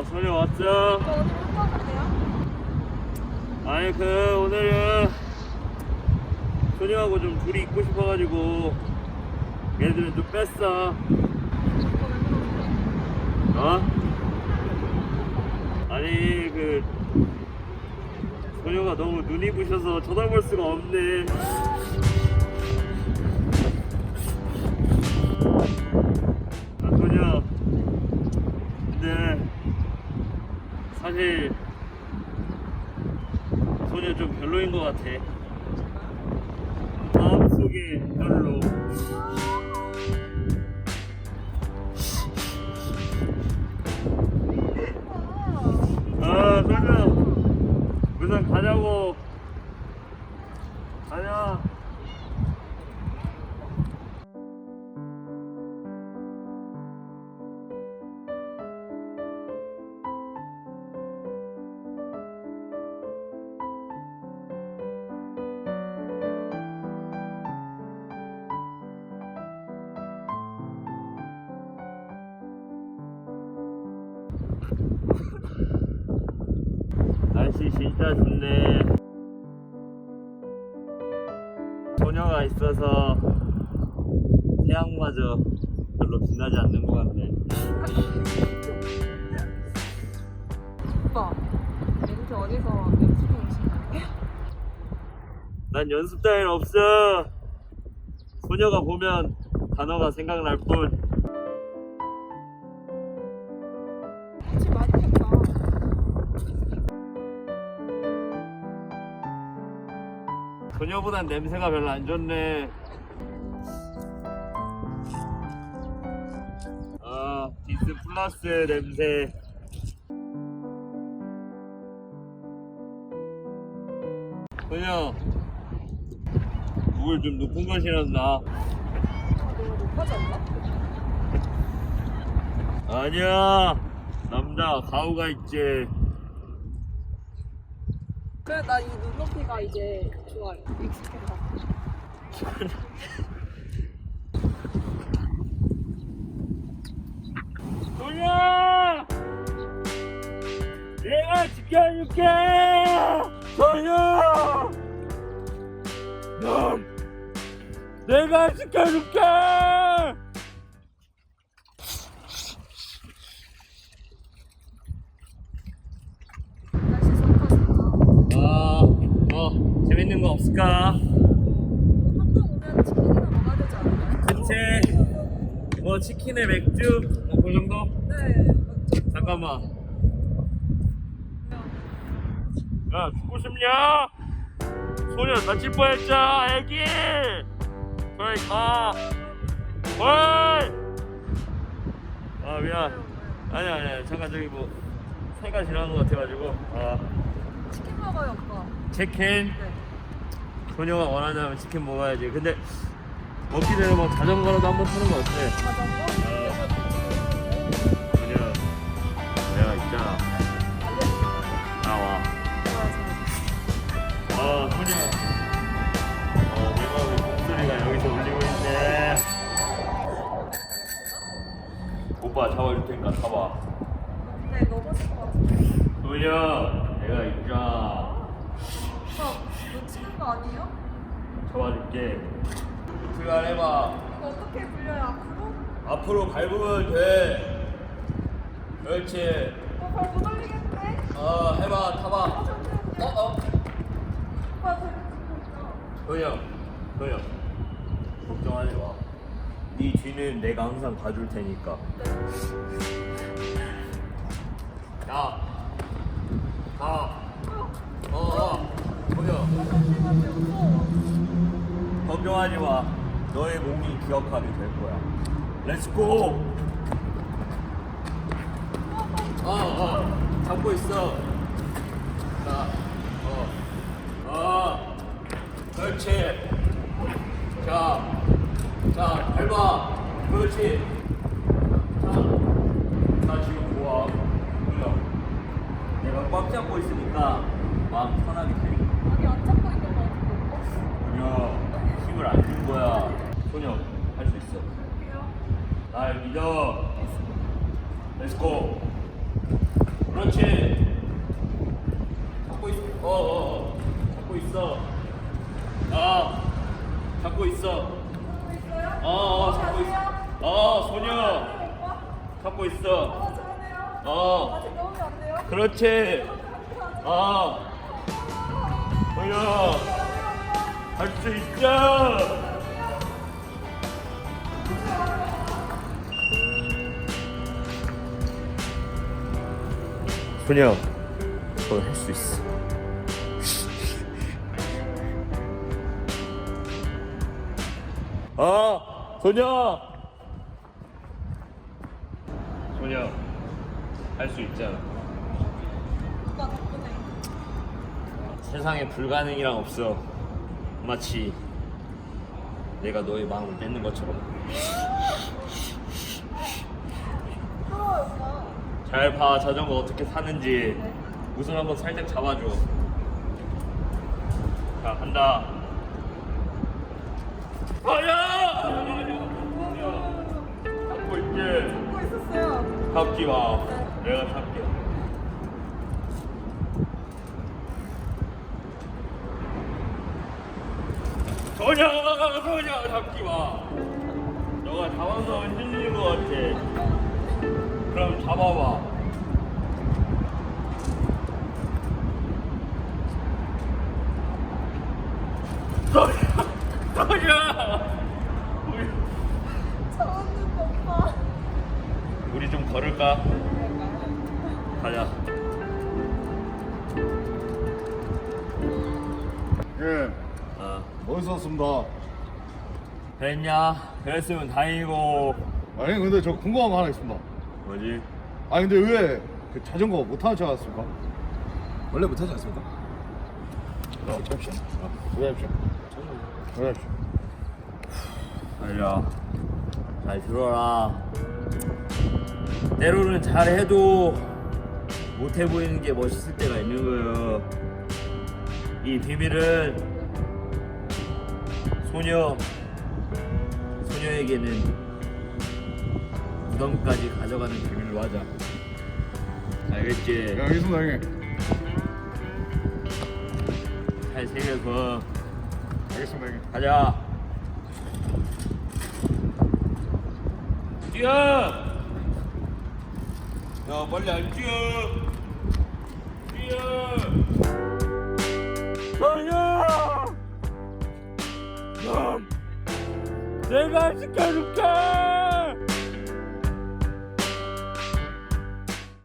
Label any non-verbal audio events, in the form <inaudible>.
어, 소녀 왔어? 저 어디 못 가는데요? 아니, 그, 오늘은 소녀하고 좀 둘이 있고 싶어가지고 얘들은 좀 뺐어. 어? 아니, 그, 소녀가 너무 눈이 부셔서 쳐다볼 수가 없네. 사실, 소녀 좀 별로인 것 같아. <laughs> 날씨 진짜 좋네. 소녀가 있어서 태양마저 별로 빛나지 않는 것 같네. 오빠 멘트 어디서 거예요? 난 연습 따윈 없어. 소녀가 보면 단어가 생각날 뿐. 소녀보단 냄새가 별로 안 좋네. 아, 디스 플러스 냄새. 소녀, 물을 좀 높은 거 신었나? 아 내가 높아졌나? 아니야, 남자 가오가 있지. 그래 나 이 눈높이가 이제 좋아요 익숙해서 소녀! 내가 지켜줄게! 소녀! 넌 내가 지켜줄게! 날씨 좋다 좋다 아, 뭐 재밌는 거 없을까? 그치? 뭐 치킨에 맥주? 뭐그 정도? 네 맞죠 잠깐만. 야, 죽고 싶냐? 소녀 다칠 뻔했자, 애기! 저리 가! 어이! 아, 미안. 아니야, 아니야. 잠깐 저기 뭐, 새가 지나는 것 같아가지고. 아, 치킨 먹어요 오빠 치킨? 네 소녀가 원하냐면 치킨 먹어야지. 근데, 먹기 전에 뭐 자전거라도 한번 타는 거 어때? 자전거? 소녀, 내가 있잖아. 나와. 아, 소녀. 어, 목소리가 여기서 울리고 있네. 오빠 잡아줄 테니까 타봐. 네 넘어질 것 같은데 소녀, 내가 있잖아. 오빠 놓치는 거 아니에요? 잡아줄게. 출발 해봐. 이거 어떻게 불려요 앞으로? 앞으로 밟으면 돼. 그렇지. 어, 발못 올리겠네? 어, 해봐, 어, 타봐. 잠시만요. 어, 어. 오빠 있어. 소녀, 소녀. 걱정하지 마. 네 뒤는 내가 항상 봐줄 테니까. 야, 가. 어, 어. 소녀, 잠시만요. 무서워. 마. 너의 몸이 기억하게 될 거야. 렛츠고. 어, 어. 잡고 있어. 자, 어, 어. 그렇지. 자, 자, 밟아. 그렇지. 자, 자 지금. 그래. 내가 꽉 잡고 있으니까 마음 편하게 돼. 아니 안 잡고 있는 거 같은데. 소녀, 힘을 안 준 거야. 소녀, 할 수 있어. 날 믿어. 렛츠고. 그렇지. 잡고 있어. 어, 어, 어. 잡고 있어. 아, 잡고 있어. 어, 어, 잡고 있어. 어, 소녀. 잡고 있어. 어? 그렇지. 어, 소녀. 할 수 있어. 소녀, 너할수 있어. 어, 소녀. 소녀, 할 수 있잖아. 세상에 불가능이란 없어. 마치 내가 너의 마음을 뺏는 것처럼. 부러워요, 오빠. 잘 봐, 자전거 어떻게 사는지. 우선 한번 살짝 잡아줘. 자, 간다. 아야! 잡고 있지. 잡고 있었어요. 잡지 마. 내가 잡게. 전혀, 전혀 잡지 마. 너가 잡아서 흔들리는 것 같아. 그럼 잡아봐. 우리, 잡았는데, 오빠. 우리 좀 걸을까? 가자. 예, 어. 멋있었습니다. 됐냐? 그랬으면 다행이고 아니 근데 저 궁금한 거 하나 있습니다. 뭐지? 아니 근데 왜 그 자전거 못 타는 척 하셨습니까? 원래 못하지 않습니까? 어, 잠시만. 왜합시오? 왜합시오? 아니야 잘 들어라 때로는 잘해도 못해 보이는 게 멋있을 때가 있는 거예요 이 비밀은 소녀 소녀에게는 무덤까지 가져가는 비밀로 하자 알겠지? 예, 알겠습니다 형님. 잘 새겨서 알겠습니다 형님. 가자. 뛰어. 야 빨리 안 뛰어. 뛰어. 아야. 넌 내가 지켜줄게.